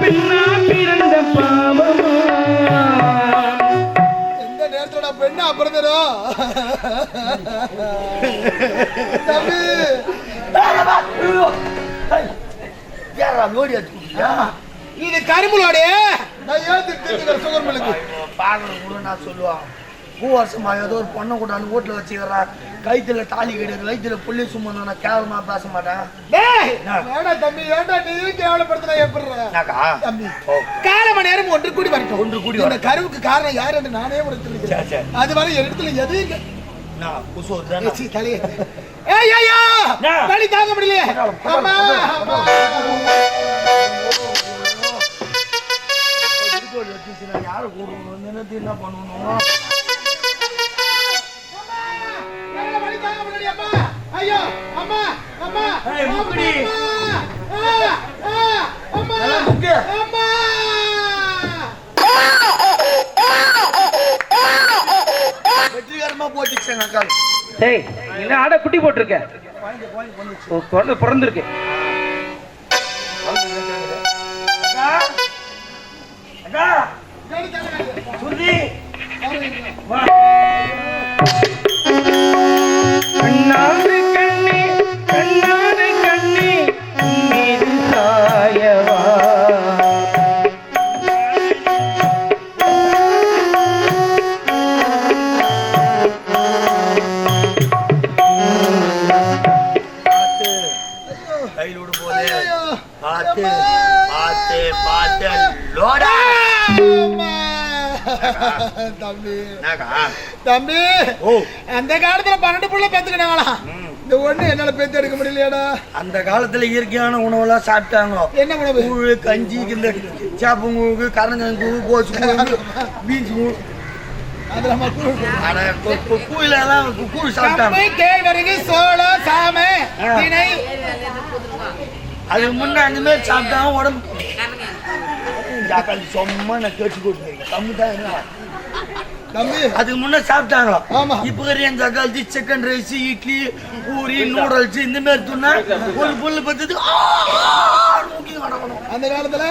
பெண்ணா பிறந்த பாவமா? எந்த நேரத்தோட பெண்ணா பிறந்தரும் தம்பி. யாரா எடுத்துக்கிட்டியா இது கரும்புலோட. நான் ஏன் சுகர் மில்லுக்கு. பார்க்கணும் கூட நான் சொல்லுவான். பூ வருஷமா ஏதோ ஒரு பொண்ணை கூட்டாந்து வீட்டில் வச்சுக்கிறா. கைத்துல தாலி கிடையாது வயிற்றுல புள்ளி சும்மா நான் கேவலமா பேச மாட்டேன். தம்பி ஏன்டா நீ கேவலப்படுத்தினா எப்படி கால மணி நேரம் ஒன்று கூடி வரட்டும். ஒன்று கூடி இந்த. கருவுக்கு காரணம் யார் என்று நானே சரி. அது வரை என் இடத்துல எதுவும் தலையே. தாங்க முடியலையே. அம்மா, அம்மா. யாரை கூடுவோம் என்ன பண்ணணும்? ஏய், முக்குடி. அம்மா. ஆ, ஆ, அம்மா. நல்லா முக்கு. அம்மா. வெற்றிகரமா போட்டுச்சு எங்க அக்கா டேய் நீ என்ன ஆட குட்டி போட்டிருக்க குழந்தை பிறந்திருக்கு வா தம்பி. தம்பி. அந்த காலத்துல பன்னெண்டு புள்ள பெத்துக்கினாங்களா? ம். இந்த ஒண்ணு என்னால பெத்து எடுக்க முடியலையாடா. அந்த காலத்துல இயற்கையான உணவெல்லாம் சாப்பிட்டாங்க. என்ன உணவு? கூழ் கஞ்சி இந்த சாப்பங்கூழு கரங்கூழு கோசு கூழு பீன்ஸ் கூழ். அது நம்ம கூழ் ஆனா கூழெல்லாம் கூழ் சாப்பிட்டாங்க. கம்பை கேழ்வரகு சோளம் சாமை ஆ. திணை. அதுக்கு முன்ன அந்த மாதிரி சாப்பிட்டாங்க உடம்பு ஜாக்காளி சும்மா நான் கேட்டு கொடுத்துருக்கேன் கம்மி தான் என்ன? தம்பி? அதுக்கு முன்ன சாப்பிட்டாங்களா ஆமா. இப்ப கறியன் தக்காளி chicken rice idli puri noodles இந்த மாதிரி துண்ணா ஒரு புல்லு பத்துக்கு அந்த காலத்துல?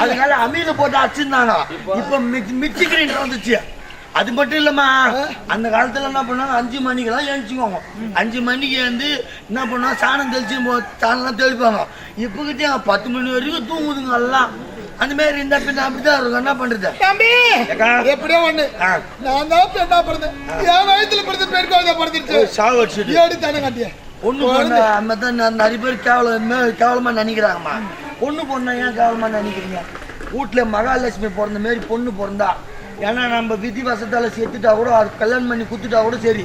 அதனால அமீல போட்டு அடிச்சிருந்தாங்க இப்ப மிக்சி கிரைண்டர் வந்துச்சு. அது மட்டும் இல்லம்மா. அந்த காலத்துல என்ன பண்ணாங்க? அஞ்சு மணிக்கெல்லாம் எழுச்சிக்குவாங்க அஞ்சு மணிக்கு வந்து என்ன பண்ணுவாங்க? சாணம் தெளிச்சு சாணம்லாம் தெளிப்பாங்க. இப்போக்கிட்டே பத்து மணி வரைக்கும் தூங்குதுங்க எல்லாம். அந்த மாதிரி இருந்தா பின்ன அப்படிதான் இருக்கும். என்ன பண்றது? தம்பி? எப்படியோ ஒண்ணு. நான் தான் பெண்ணா பிறந்தேன் என் வயசுல பிறந்த பெண் குழந்தை பிறந்துருச்சு சாவு அடிச்சுட்டு ஏடி தானே காட்டிய. பொண்ணு பொண்ணு அந்த தான் நிறைய பேர் கேவலம் கேவலமா நினைக்கிறாங்கம்மா. பொண்ணு பொண்ணை ஏன் கேவலமா நினைக்கிறீங்க? வீட்டுல மகாலட்சுமி பிறந்த மாதிரி பொண்ணு பிறந்தா. ஏன்னா நம்ம விதி வசத்தால சேர்த்துட்டா கூட அது கல்யாணம் பண்ணி குத்துட்டா கூட சரி.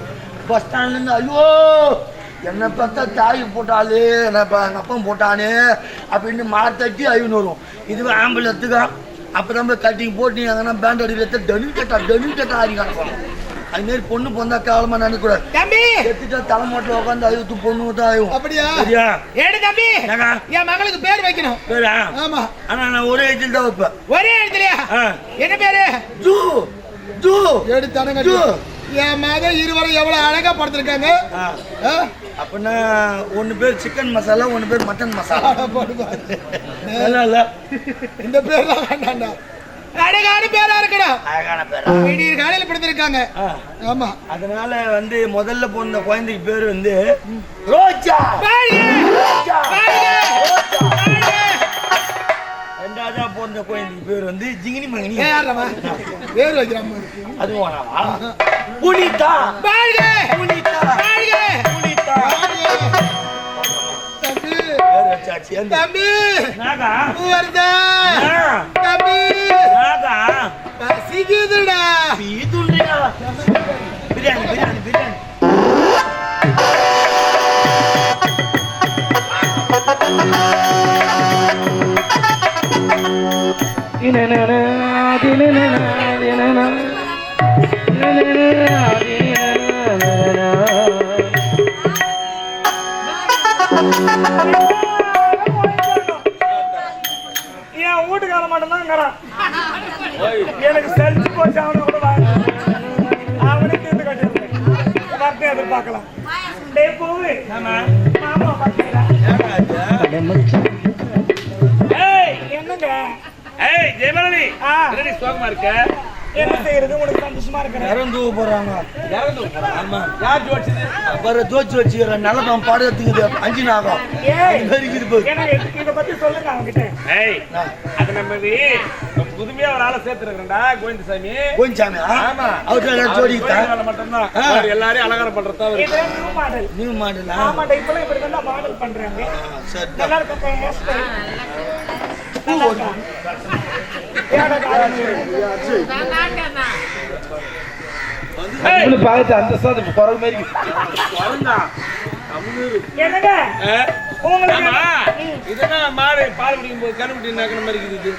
பஸ் ஸ்டாண்ட்ல இருந்து ஐயோ என்னை பார்த்தா தாய் போட்டாளே என்ன இப்போ எங்கள் அப்பா போட்டானே அப்படின்னு மாறு தட்டி ஐநூறு வரும். இதுவே ஆம்புலத்துக்கா அப்போ தான் போய் கட்டிங் போட்டு எங்கன்னா பேண்ட் அடி வைத்த டனு கட்டா டனு கட்டா ஆடி அதுமாரி பொண்ணு பொந்தா கேவலமா நினைக்கூடாது தம்பி! செத்துட்டா தலைமாட்டில் உட்காந்து அழுத்து பொண்ணு தான் ஆகும் அப்படியா? சரியா? ஏடி தம்பி? என் மகளுக்கு பேர் வைக்கணும். பேரா? ஆமா. ஆனா நான் ஒரே ஏஜில் தான் வைப்பேன். ஒரே இடத்துலயா. என்ன பேரு? ஜூ! ஜூ! ஏடி தானே காட்டிய என் மகன் இருவரும் எவ்வளவு அழகா படுத்திருக்காங்க? அப்படின்னா ஒன்று பேர் சிக்கன் மசாலா ஒன்று பேர் மட்டன் மசாலா. நல்லா இல்ல? இந்த பேர்லாம் வேண்டாம்டா. அழகான பேரா இருக்கணும் அழகான பேரா? விடியற் காலையில படுத்திருக்காங்க. ஆமா. அதனால வந்து முதல்ல பிறந்த குழந்தைக்கு பேர் வந்து ரோஜா! ரெண்டாவதா பிறந்த குழந்தைக்கு பேர் வந்து ஜிங்கினி மங்கினி? பேர் வைக்கிறாம இருக்கு. புனிதா. வாழ்க! புனிதா. வாழ்க! புனிதா! தம்பி. தம்பி? நாகா. வருதா ஆ. தம்பி. நாகா. பசிக்குதுடா பீதுன்றீங்க பிரியாணி பிரியாணி பிரியாணி. என் வீட்டுக்கார மட்டும்தான் எனக்கு செஞ்சு போச்சு அவனை கூட அவனுக்கு இருந்து எதிர்பார்க்கலாம். டேய் போவு. மாமா. ஏய் என்னங்க? ஆ. என்னடி சோகமா இருக்க? என்ன செய்யறது? உனக்கு சந்தோஷமா இருக்கிறேன். இறந்து போறாங்க. இறந்து ஆமா. யார் ஜோடிச்சது வர தோச்சு வச்சுக்கிற நிலப்பம் பாடத்துக்குது அஞ்சு நாகம் ஏய் எனக்கு இத பத்தி சொல்லுங்க அவங்கிட்ட ஏய் அது நம்ம புதுமையா ஒரு ஆளை சேர்த்துருக்கா கோவிந்தசாமி. ஆமா. ஜோடிக்கிட்டா கோயில் வேலை மட்டும்தான். எல்லாரையும் அலங்காரம் பண்றதா நியூ மாடல் நியூ மாடலா ஆமாடா இப்பலாம் இப்படி தான் மாடல் பண்றாங்க. சரி. நல்லா இருக்கும் பார்த்து அந்த சாதம் குரல் மாதிரி என்னங்க இதெல்லாம் மாடு பால் குடிக்கும் போது கரும்புட்டி நக்கிற மாதிரி இருக்குது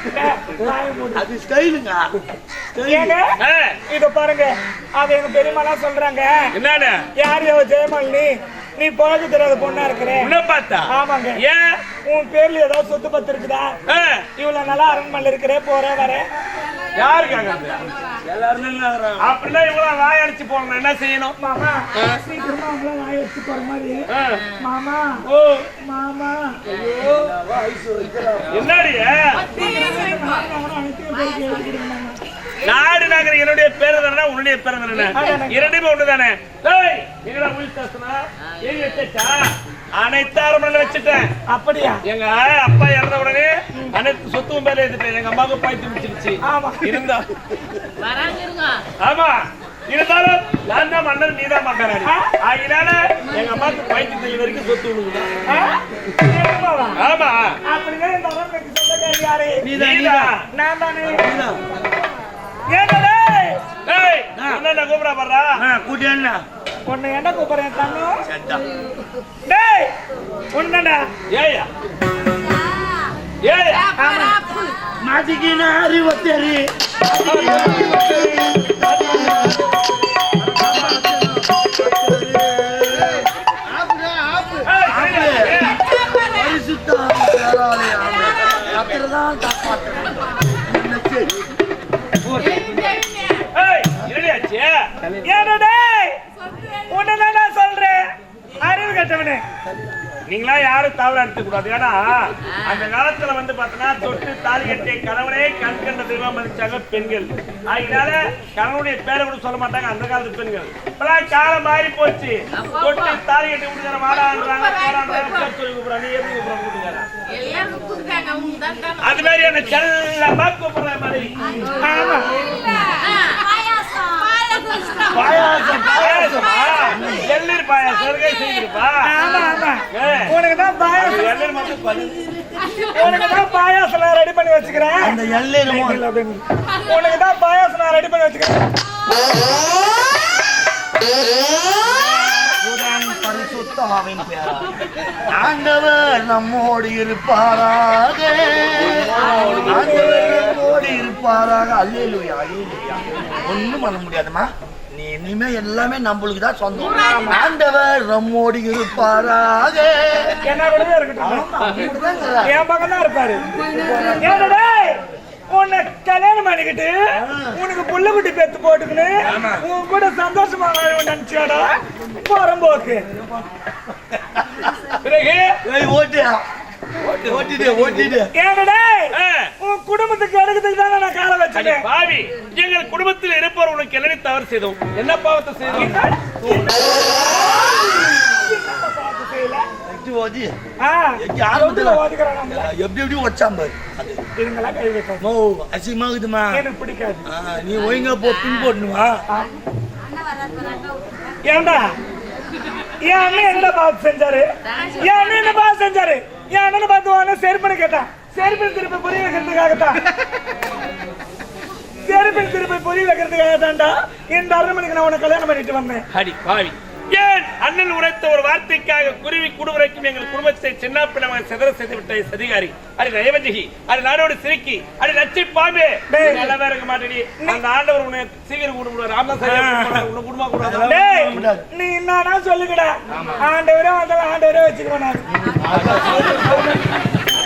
அது ஸ்டைலுங்க இத பாருங்க அது எங்க பெரியம்மாலாம் சொல்றாங்க என்னன்னு யார் யோ ஜெயமாலினி நீ பழக தெரியாத பொண்ணா இருக்கிற. உன்னை பார்த்தா? ஆமாங்க. ஏன்? உன் பேர்ல ஏதாவது சொத்து பத்து இருக்குதா இவ்வளவு நல்லா அரண்மனையில் இருக்கிற போற வர. யாருக்காக அது? அப்படின்னா இவ்வளவு வாய் அடிச்சு போகணும் என்ன செய்யணும்? மாமா சீக்கிரமா அவங்கள வாய் வச்சு போற மாதிரி. மாமா ஓ. மாமா. என்னடி அவனை நகர் என்னுடைய பேர் தானே உன்னுடைய பேர் தானே இரண்டுமே ஒண்ணுதானே? அனைத்து வச்சுட்டேன். அப்படியா? எங்க அப்பா இறந்த உடனே அனைத்து சொத்தும் பேர்ல எடுத்துட்டேன். எங்க அம்மாவுக்கு பாய்த்து முடிச்சிருச்சு. ஆமா. இருந்தா. ஆமா. இருந்தாலும் நான் தான் மன்னர் நீ தான் எங்க அம்மாவுக்கு பாய்த்து தெளி வரைக்கும் சொத்து? ஏமாவா? ஆமா. யாரு? நீதான் நான் தானே. என்ன கூப்பிட போறா கூட்டி என்ன? உன்னை என்ன கூப்பிடுறேன் தங்கம்? டேய் உன்னடா. ஏயா. ஏயா. மாட்டிக்கின அறிவத்தேரி பரிசுத்தம் நீங்களா யாரும் தவறு எடுத்துக்க கூடாது. ஏன்னா அந்த காலத்துல வந்து பாத்தீங்கன்னா தொட்டு தாலி கட்டிய கணவனே கண் கண்ட தெய்வம் மதிச்சாங்க பெண்கள். அதனால கணவனுடைய பேரை கூட சொல்ல மாட்டாங்க அந்த காலத்து பெண்கள். இப்பெல்லாம் காலம் மாறி போச்சு. தொட்டு தாலி கட்டி விட்டுக்கிற மாடான்றாங்க போடான்றாங்க பேர் சொல்லி கூப்பிடுறாங்க நீ எப்படி கூப்பிடுறாங்க அது மாதிரி என்ன செல்லமா கூப்பிடுற மாதிரி. ஆமா. பாயாசம் பாயாசமா. செய்திருப்பா. ஆமா ஆமா. உனக்கு தான் பாயாசம். எள்ளீர் மட்டும் பண்ணு உனக்கு தான் பாயாசம் நான் ரெடி பண்ணி வச்சுக்கிறேன். அந்த அப்படின்னு. உனக்கு தான் பாயாசம் நான் ரெடி பண்ணி வச்சுக்கிறேன். பரிசுத்தாவின் பேரா. ஆண்டவர் நம்மோடு இருப்பாராக. ஆண்டவர் நம்மோடு இருப்பாராக. அல்லேலூயா அல்லேலூயா. ஒண்ணும் பண்ண முடியாதுமா இனிமே எல்லாமே நம்மளுக்கு தான் சொந்தம் ஆண்டவர் நம்மோடு இருப்பாராக. என்ன இருக்கட்டும். இருப்பாரு? உன்னை கல்யாணம் பண்ணிக்கிட்டு உனக்கு புள்ளக்குட்டி பெத்து போட்டுக்கின்னு உன் கூட சந்தோஷமா வாழ்வேன் நினைச்சியாடா? புறம்போக்கு பிறகு? ஏய், ஓட்டு. ஓட்டிடு ஓட்டிடு. ஏன்டா டேய்? ஆ, உன் குடும்பத்துக்கு எடுக்கிறதுக்கு தானே நான் காலை அடி வச்சுட்டேன் பாவி. எங்கள் குடும்பத்தில் இருப்பவர் உனக்கு என்ன தவறு செய்தோம்? என்ன பாவத்தை செய்தோம்? எப்படி எப்படி வச்சான் நோ அசிங்கமாகுதுமா எனக்கு பிடிக்காது. நீ ஒழுங்கா போ பின் போடணுமா? ஏன்டா என் அண்ணன் என்னடா பார்த்து செஞ்சாரு? என் அண்ணன் என்ன பார்த்து செஞ்சாரு? என் அண்ணனை பார்த்து வாங்க செருப்பனு கேட்டான்? செருப்பின் திருப்பி புரிய வைக்கிறதுக்காகத்தான். செருப்பின் திருப்பி புரிய வைக்கிறதுக்காக தான்டா இந்த அரண்மனைக்கு நான் உனக்கு கல்யாணம் பண்ணிட்டு வந்தேன். அடி பாவி. ஏன் அண்ணன் உரைத்த ஒரு வார்த்தைக்காக குருவி குடுவரைக்கும் எங்கள் குடும்பத்தை சின்ன பின்னமாக சிதற செய்து விட்ட சதிகாரி. அடி நயவஞ்சகி அடி நாடோடு சிரிக்கி அடி நச்சு பாம்பே. நல்லதா இருக்க மாட்டேடி. அந்த ஆண்டவர் உன்னை சீக்கிரம் கூடுவார் ராம உன்னை குடும்ப கூடாது டேய் நீ என்னன்னா சொல்லுங்கடா. ஆண்டவரே வந்தாலும் ஆண்டவரே வச்சுக்குவேன் நான்.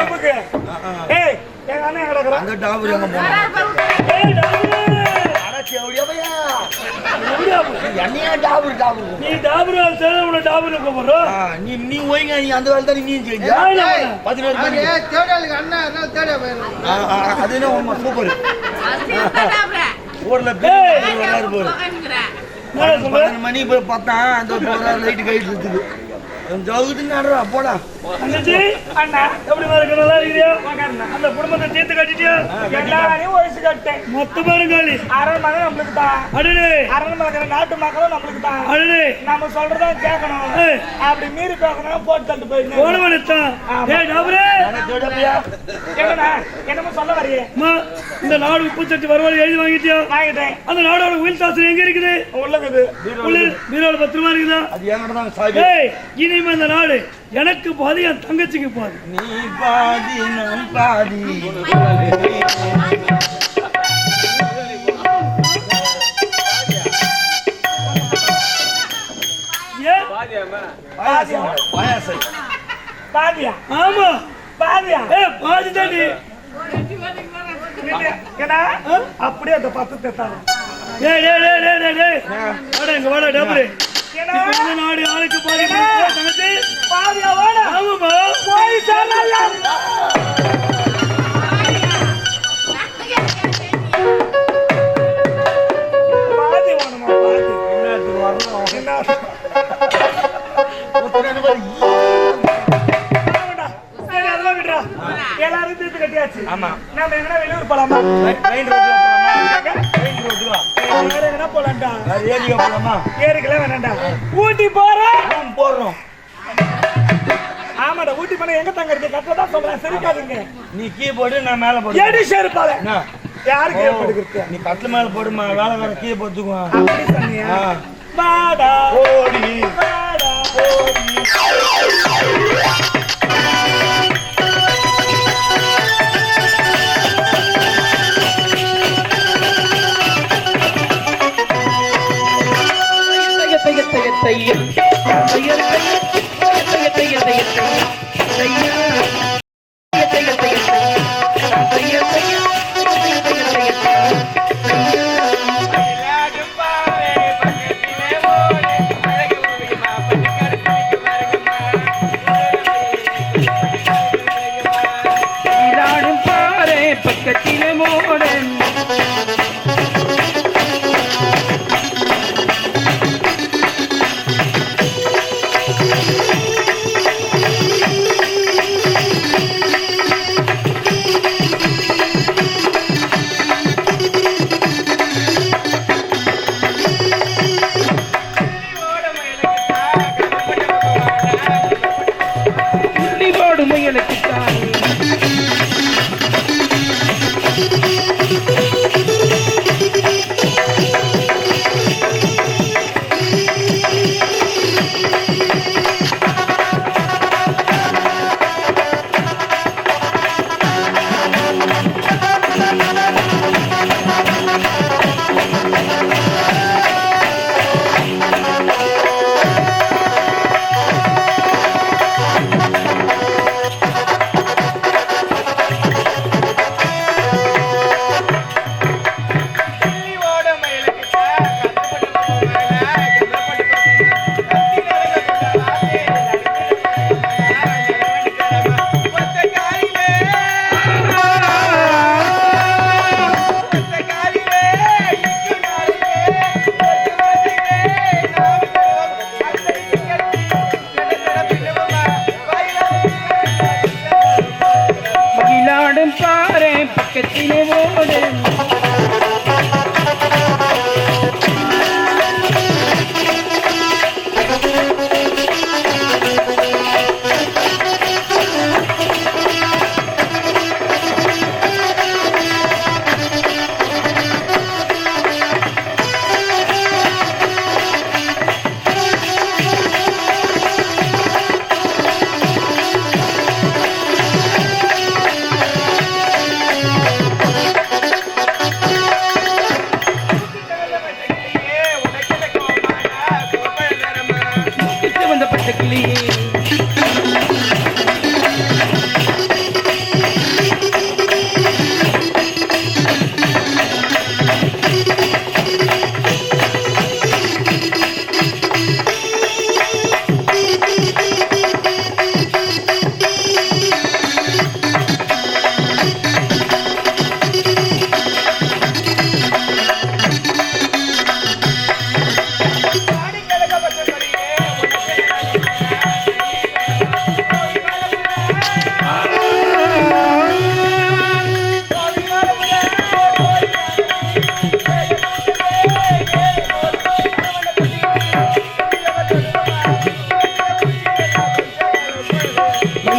இருக்கு ஏய் எங்க அண்ணன் எங்க கிடக்குறான்? அந்த டாபர் எங்க போனா ஏய் போற? டாபர் நீ டாபரு அது உன டாபரு கூப்பிடுறோம் நீ நீ ஓய்ங்க நீ அந்த வேலை தான் நீ செஞ்ச. நான் என்ன பண்ணேன்? பதினோரு மணி தேடாளுக்கு அண்ணா அதனால தேட போயிடலாம் அது என்ன உண்மை? சூப்பர். ஊர்ல. பேர் சொல்ற பன்னெண்டு மணி போய் பார்த்தா அந்த லைட்டு கைட்டு இருக்குது போடா. அண்ணா எப்படி இருக்க நல்லா இருக்கிறியா அந்த குடும்பத்தை தீர்த்து கட்டிட்டியா? எல்லாரையும் வயசு கட்டேன். மொத்த பேரும் காலி அரண் மகன் நம்மளுக்கு தான். அடடே. அரண் மகன் நாட்டு மக்களும் நம்மளுக்கு தான். அடடே. நம்ம சொல்றதா கேட்கணும். அப்படி மீறி பேசணும் போட்டு தட்டு போயிடணும் போனவனத்தான் ஏய் டாபரே என்னடா என்னமோ சொல்ல வரையே? இந்த நாடு உப்பு சட்டி வருவாள் எழுதி வாங்கிட்டியா? வாங்கிட்டேன். அந்த நாடோட உயில் தாசனம் எங்க இருக்குது? உள்ள பத்திரமா இருக்குதா? அது சாவி? ஏய் இனிமே இந்த நாடு? எனக்கு பாதி என் தங்கச்சிக்கு பாதி. நீ பாதி நான் பாதி. பாதியா? ஆமா. பாதியா? ஏ பாதி தாண்டி அப்படியே அந்த பத்து தேத்தாங்க டேய் டேய் டேய் டேய் டேய் டேய் வாடா இங்க வாடா டபுள். இந்த நாடு ஆளுக்கு பாதி தங்கச்சி? பாதியா வாடா ஆமாமா போய் சொல்லலாம் என்ன? ஆமா. நாம எங்கனா வெளியூர் போலாமா? மெயின் ரோட்டுக்கு போலாமா? மெயின் ரோட்டுக்கு எங்கனா போலாம்டா ஏரியா போலாமா? ஏரிக்கெல்லாம் வேணாம்டா. ஊட்டி போறோம் ரூம் போடுறோம் ஆமாடா ஊட்டி போனா எங்க தங்கறது கரெக்டா தான் சொல்றேன். சரிக்காதுங்க. நீ கீ போடு நான் மேல போடு ஏடி சேர்ப்பால. என்ன? யாருக்கு ஏற்படுகிறது நீ கட்டில மேல போடுமா? வேலை வேற கீ போட்டுக்குவான். அப்படி சொன்னியா. வாடா. ஓடி வாடா நீராடும்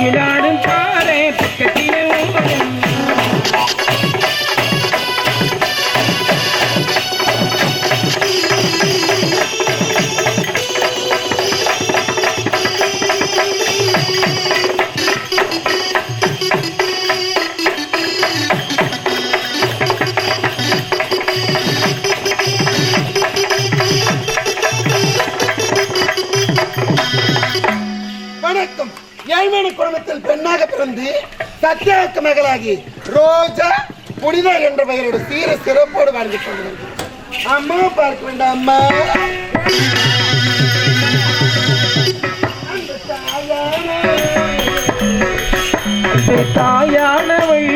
மயிலாடும் பாறை மகளாகி ரோஜா புனிதா என்ற பெயரோடு சீர சிறப்போடு வாழ்ந்து கொண்டிருக்கிறேன் அம்மா பார்க்க வேண்டாம் அம்மா. அன்பு தாயானவள்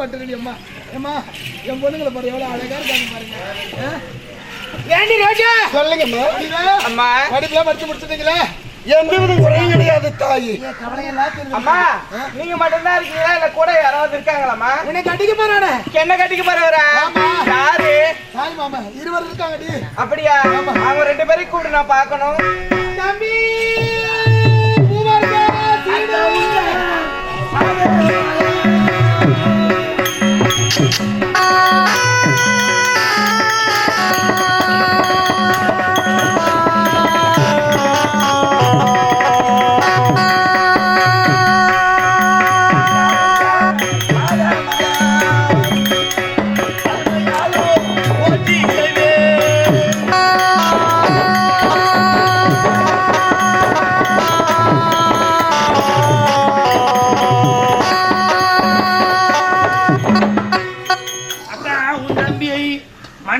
பட்டுருடி அம்மா அம்மா என் பொண்ணுங்களை பாரு எவ்வளவு அழகா இருக்காங்க பாருங்க. சொல்லுங்கம்மா. அம்மா. படிப்புலாம் படிச்சு முடிச்சிட்டீங்களா? எந்த வித குறையும் கிடையாது தாயி. அம்மா நீங்க மட்டும்தான் இருக்கீங்களா? இல்ல கூட யாராவது இருக்காங்களாம்மா? உன்னை கட்டிக்க போறானே? என்ன கட்டிக்க போறவரா. யாரு? தாய் மாமா இருவர் இருக்காங்கடி. அப்படியா? அவங்க ரெண்டு பேரையும் கூப்பிட்டு நான் பார்க்கணும். தம்பி!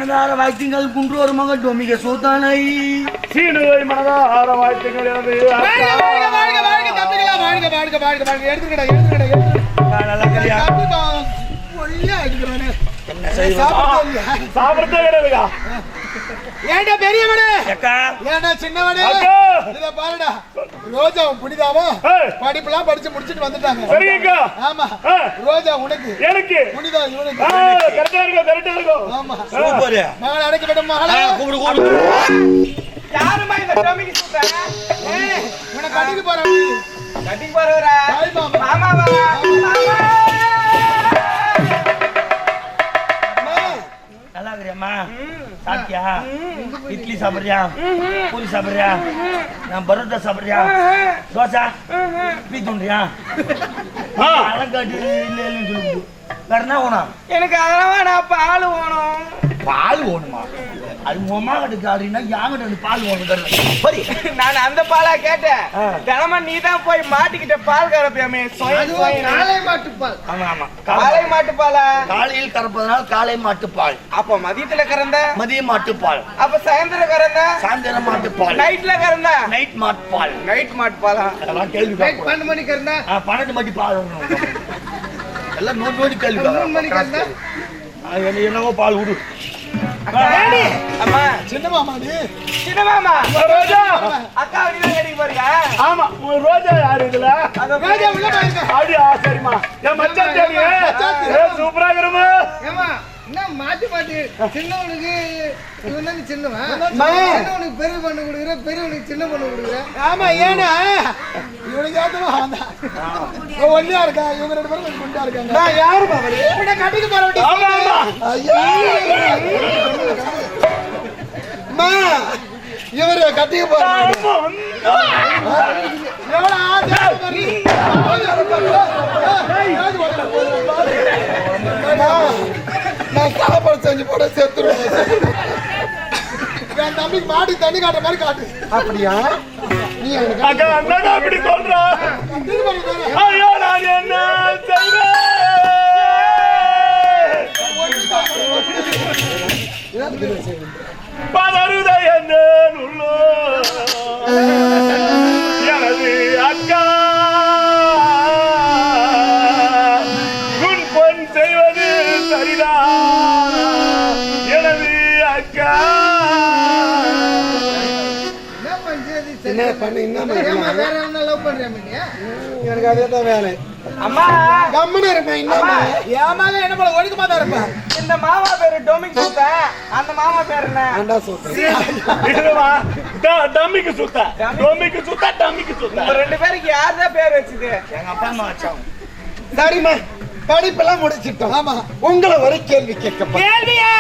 மனதார வாழ்த்துங்கள் குன்றோர் மகள் டொமிக சோத்தானை சீனுவை மனதார வாழ்த்துக்கள் எனது வாழ்க, வாழ்க, ஏன்டா பெரியவனே? அக்கா ஏன்டா சின்னவனே? அக்கா. இத பாருடா. ரோஜாவும் புனிதாவும் ஏய். படிப்புலாம் படிச்சு முடிச்சிட்டு வந்துட்டாங்க. சரிங்கக்கா. ஆமா. ரோஜா உனக்கு. எனக்கு. புனிதா இவனுக்கு. கரெக்டா இருக்கும் கரெக்டா இருக்கும் ஆமா. சூப்பர். மகளை அடைக்க விடும் மகளே கூப்பிடு கூப்பிடு. யாருமா இந்த டோமிக்கு கூப்பிட்டா? உனக்கு அடிக்க போறான் கட்டிக்கு போறவரா? மாமாவா? மாமா நல்லா இருக்கிறியாம்மா சாப்பிட்டியா? இட்லி சாப்பிட்றியா? பூரி சாப்பிட்றியா? நான் பரோட்டா சாப்பிட்றியா? தோசை? தூண்டுறியா ஆ. அலங்காட்டு இல்லை இல்லைன்னு சொல்லுது வேற என்ன வேணும்? எனக்கு அதெல்லாம் வேணாம். பால் வேணும். பால் வேணுமா? அது உமா கிட்ட ஆடுறீங்கன்னா யாங்கிட்ட வந்து பால் சரி. நான் அந்த பாலா கேட்டேன். தினமும் நீ தான் போய் மாட்டிக்கிட்ட பால் கறப்பியாமே அதுவும் காளை மாட்டுப்பால் ஆமா ஆமா. காலை மாட்டு பாலா? காலையில் கறப்பதனால் காலை மாட்டுப்பால் அப்ப மதியத்துல கறந்த? மதிய மாட்டுப்பால் அப்ப சாயந்தரம் கறந்த? சாயந்தரம் மாட்டுப்பால் நைட்ல கறந்த? நைட் மாட்டுப்பால் நைட் மாட்டு பாலா? அதெல்லாம் கேள்வி நைட் பன்னெண்டு மணிக்கு ஆ, பன்னெண்டு மணி பால். எல்லாம் நோட்டு நோட்டி கேள்வி மூணு மணிக்கு இருந்தா என்னவோ பால் விடு டேடி, அம்மா. சின்ன மாமா நீ சின்ன மாமா ரோஜா. அக்கா கட்டிக்க போறியா? ஆமா ரோஜா யாரு இதுல? ரோஜா உள்ள பாருங்க அப்படியா சரிம்மா. என் மச்சான் தேடி. சூப்பரா இருக்கிறமா ஏமா என்ன மாத்தி மாத்தி? சின்னவனுக்கு இவன் தான் சின்னவன். சின்னவனுக்கு பெரிய பண்ணு கொடுக்குற பெரியவனுக்கு சின்ன பண்ணு கொடுக்குற. ஆமா ஏன்னா? இவனுக்கு ஏத்தமா ஒல்லியா இருக்கா? இவங்க ரெண்டு பேரும் குண்டா இருக்காங்க. நான் யாரு பாவடி இப்படி கட்டிக்கு போற வேண்டிய ஆமா ஆமா. ஐயா. அம்மா இவரு கட்டிக்க போறாரு எவ்வளவு. நான் சாப்பாடு செஞ்சு போட செத்துருவேன். என் தம்பிக்கு மாடி தண்ணி காட்டுற மாதிரி காட்டு. அப்படியா? நீ எனக்கு அக்கா அண்ணா அப்படி சொல்றா. இது பண்ணி தரேன். ஐயோ நான் என்ன செய்வேன்? பதறுத என்ன உள்ளோ எனக்கு அதே தான் வேலை. அம்மா! கம்முன்னு இருப்பேன் என் மகன் என்ன போல ஒழுக்கமா தான் இருப்பான்? இந்த மாமா பேரு டொமிக் சுத்த. அந்த மாமா பேர் என்ன? ஆண்டா சொல்றேன் இதுவா? ட- டம்மிக்கு சுத்த. டொம்மிக்கு சுத்த டம்மிக்கு சுத்த. உங்க ரெண்டு பேருக்கு யார் தான் பேர் வச்சுது? எங்க அப்பா அம்மா வச்சாங்க. சரிம்மா படிப்பெல்லாம் முடிச்சிட்டோம். ஆமா. உங்களை ஒரு கேள்வி கேட்க கேள்வியா?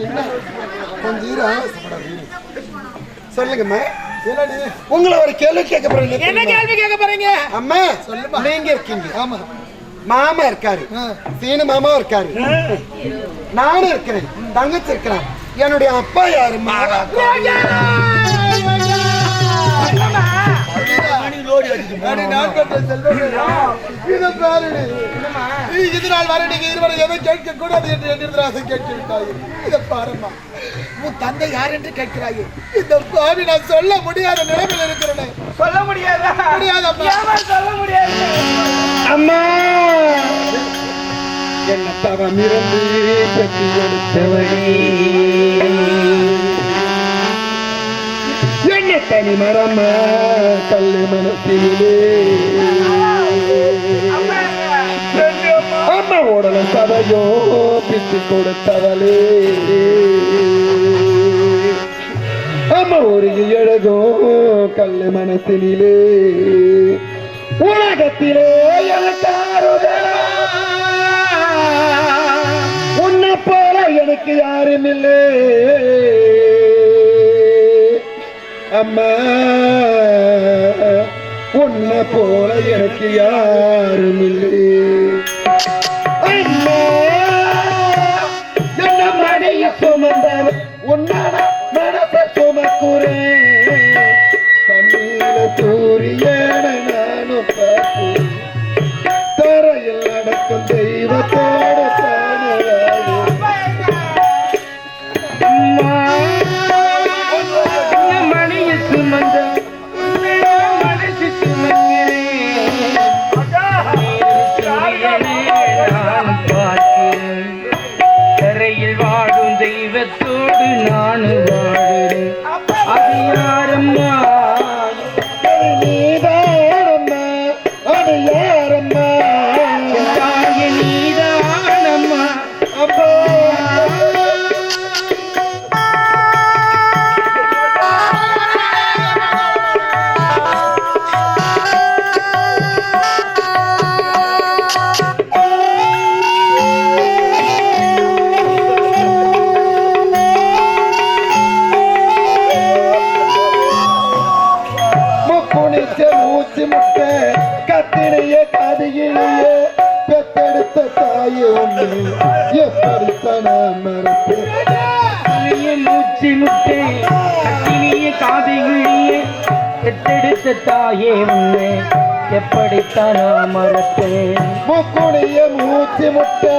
என்ன கொஞ்சம். சொல்லுங்கம்மா. உங்களை ஒரு கேள்வி கேட்க போறேன் என்ன கேள்வி கேட்க போறீங்க? அம்மா நீங்க இருக்கீங்க. ஆமா. மாமா இருக்காரு. சீனு மாமா இருக்காரு. நானும் இருக்கிறேன். தங்கச்சி இருக்கிறேன். என்னுடைய அப்பா யாருமா இதை பாரு நீ. இது நாள் வரை நீங்க இருவரை எதை கேட்க கூடாது என்று எண்ணிருந்தாசை கேட்டு விட்டாய் இதை பாருமா உன் தந்தை யார் என்று கேட்கிறாய்? இந்த பாவி நான் சொல்ல முடியாத நிலைமையில் இருக்கிறேன். சொல்ல முடியாதா? முடியாதப்பா. ஏம்மா சொல்ல முடியாது? அம்மா! என்ன தவம் இருந்து பெற்று தனி மரமா கல்லு மனத்திலே அம்மா உடல சதையோ பிச்சு கொடுத்தவளே. அம்மா ஒரு எழுதோ கல்லு மனத்தினிலே உலகத்திலே எனக்கு உன்னை போல எனக்கு யாரும் இல்லை. அம்மா உன்னை போல எனக்கு யாரும் இல்லை. தாயே உன்னை எப்படித்தான் நான் மறப்பேன் முக்குணிய மூச்சு முட்டை